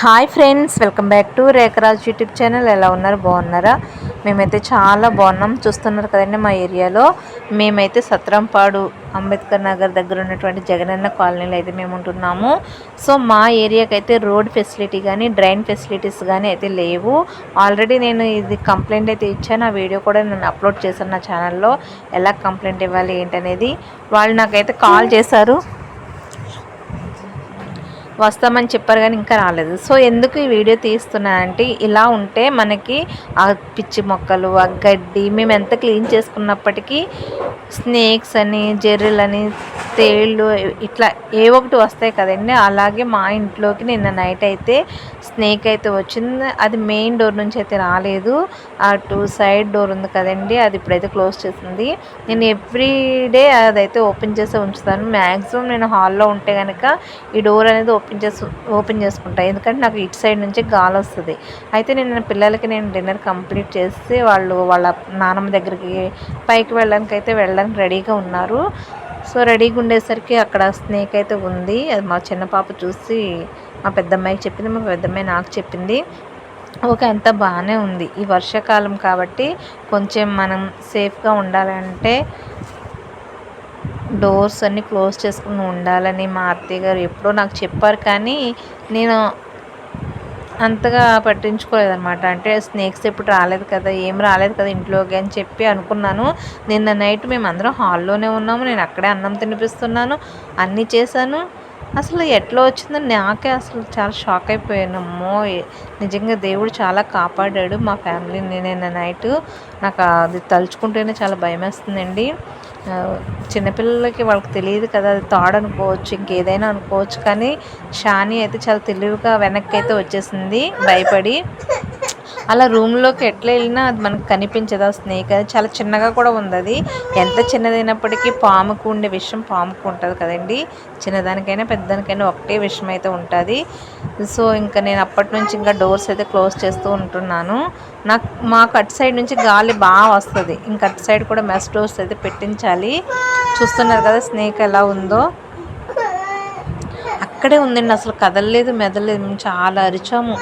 Hi friends welcome back to Rekharaj YouTube channel ఎలా ఉన్నారు? బాగున్నారా? మేమైతే చాలా బాగున్నాం. చూస్తున్నారు కదండి మా ఏరియాలో. మేమైతే సత్రంపాడు అంబేద్కర్ నగర్ దగ్గర ఉన్నటువంటి జగనన్న కాలనీలో అయితే మేము ఉంటున్నాము. సో మా ఏరియాకి అయితే రోడ్ ఫెసిలిటీ కానీ డ్రైన్ ఫెసిలిటీస్ కానీ అయితే లేవు. ఆల్రెడీ నేను ఇది కంప్లైంట్ అయితే ఇచ్చాను. ఆ వీడియో కూడా నేను అప్లోడ్ చేశాను నా ఛానల్లో. ఎలా కంప్లైంట్ ఇవ్వాలి ఏంటనేది. వాళ్ళు నాకైతే కాల్ చేశారు. వస్తామని చెప్పారు కానీ ఇంకా రాలేదు. సో ఎందుకు ఈ వీడియో తీస్తున్నానంటే ఇలా ఉంటే మనకి ఆ పిచ్చి మొక్కలు ఆ గడ్డి మేము ఎంత క్లీన్ చేసుకున్నప్పటికీ స్నేక్స్ అని జెర్రులని తేళ్ళు ఇట్లా ఏ ఒకటి వస్తాయి కదండి. అలాగే మా ఇంట్లోకి నిన్న నైట్ అయితే స్నేక్ అయితే వచ్చింది. అది మెయిన్ డోర్ నుంచి అయితే రాలేదు. ఆ టూ సైడ్ డోర్ ఉంది కదండి అది ఇప్పుడైతే క్లోజ్ చేసింది. నేను ఎవ్రీ డే అదైతే ఓపెన్ చేసి ఉంచుతాను. మ్యాక్సిమం నేను హాల్లో ఉంటే కనుక ఈ డోర్ అనేది ఓపెన్ చేసి ఓపెన్ చేసుకుంటాను ఎందుకంటే నాకు ఇటు సైడ్ నుంచి గాలి వస్తుంది. అయితే నేను పిల్లలకి నేను డిన్నర్ కంప్లీట్ చేసి వాళ్ళు వాళ్ళ నానమ్మ దగ్గరికి పైకి వెళ్ళడానికి అయితే వెళ్ళడానికి రెడీగా ఉన్నారు. సో రెడీగా ఉండేసరికి అక్కడ స్నేక్ అయితే ఉంది. అది మా చిన్న పాప చూసి మా పెద్దమ్మాయికి చెప్పింది మా పెద్దమ్మాయి నాకు చెప్పింది. ఓకే అంతా బాగానే ఉంది. ఈ వర్షాకాలం కాబట్టి కొంచెం మనం సేఫ్గా ఉండాలంటే డోర్స్ అన్నీ క్లోజ్ చేసుకుని ఉండాలని మా అత్తయ్య గారు ఎప్పుడో నాకు చెప్పారు కానీ నేను అంతగా పట్టించుకోలేదన్నమాట. అంటే స్నేక్స్ ఎప్పుడు రాలేదు కదా ఏం రాలేదు కదా ఇంట్లోకి అని చెప్పి అనుకున్నాను. నిన్న నైట్ మేము అందరం హాల్లోనే ఉన్నాము. నేను అక్కడే అన్నం తినిపిస్తున్నాను. అన్నీ చేశాను. అసలు ఎట్లా వచ్చిందో నాకే అసలు చాలా షాక్ అయిపోయాను. అమ్మో నిజంగా దేవుడు చాలా కాపాడాడు మా ఫ్యామిలీని. నిన్న నైట్ నాకు అది తలుచుకుంటేనే చాలా భయం వేస్తుందండి చిన్నపిల్లలకి వాళ్ళకి తెలియదు కదా అది తాడు అనుకోవచ్చు ఇంకేదైనా అనుకోవచ్చు. కానీ షాని అయితే చాలా తెలివిగా వెనక్కి అయితే వచ్చేసింది భయపడి. అలా రూమ్లోకి ఎట్లా వెళ్ళినా అది మనకు కనిపించదు. ఆ స్నేక్ అది చాలా చిన్నగా కూడా ఉంది అది. ఎంత చిన్నదైనప్పటికీ పాముకు ఉండే విషయం పాముకు ఉంటుంది కదండి. చిన్నదానికైనా పెద్దదానికైనా ఒకటే విషయం అయితే ఉంటుంది. సో ఇంకా నేను అప్పటి నుంచి ఇంకా డోర్స్ అయితే క్లోజ్ చేస్తూ ఉంటున్నాను. నాకు మాకు అటు సైడ్ నుంచి గాలి బాగా వస్తుంది. ఇంకా అటు సైడ్ కూడా మెస్ డోర్స్ అయితే పెట్టించాలి. చూస్తున్నారు కదా స్నేక్ ఎలా ఉందో. అక్కడే ఉందండి అసలు కదలలేదు మెదలేదు మేము చాలా అరిచాము.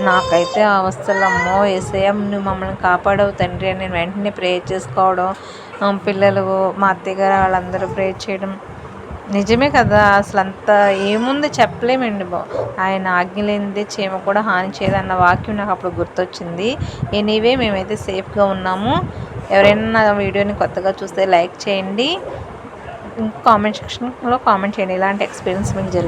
నాకైతే అవస్థలమ్మో అమ్మో నువ్వు మమ్మల్ని కాపాడవు తండ్రి అని నేను వెంటనే ప్రే చేసుకోవడం పిల్లలు మా అత్తయ్య గారు వాళ్ళందరూ ప్రే చేయడం. నిజమే కదా అసలు అంత ఏముంది చెప్పలేమండి బా ఆయన ఆజ్ఞలేనిదే చీమ కూడా హాని చేయదన్న వాక్యం నాకు అప్పుడు గుర్తొచ్చింది. ఎనీవే మేమైతే సేఫ్గా ఉన్నాము. ఎవరైనా నా వీడియోని కొత్తగా చూస్తే లైక్ చేయండి. కామెంట్ సెక్షన్లో కామెంట్ చేయండి. ఇలాంటి ఎక్స్పీరియన్స్ మీకు జరిగింది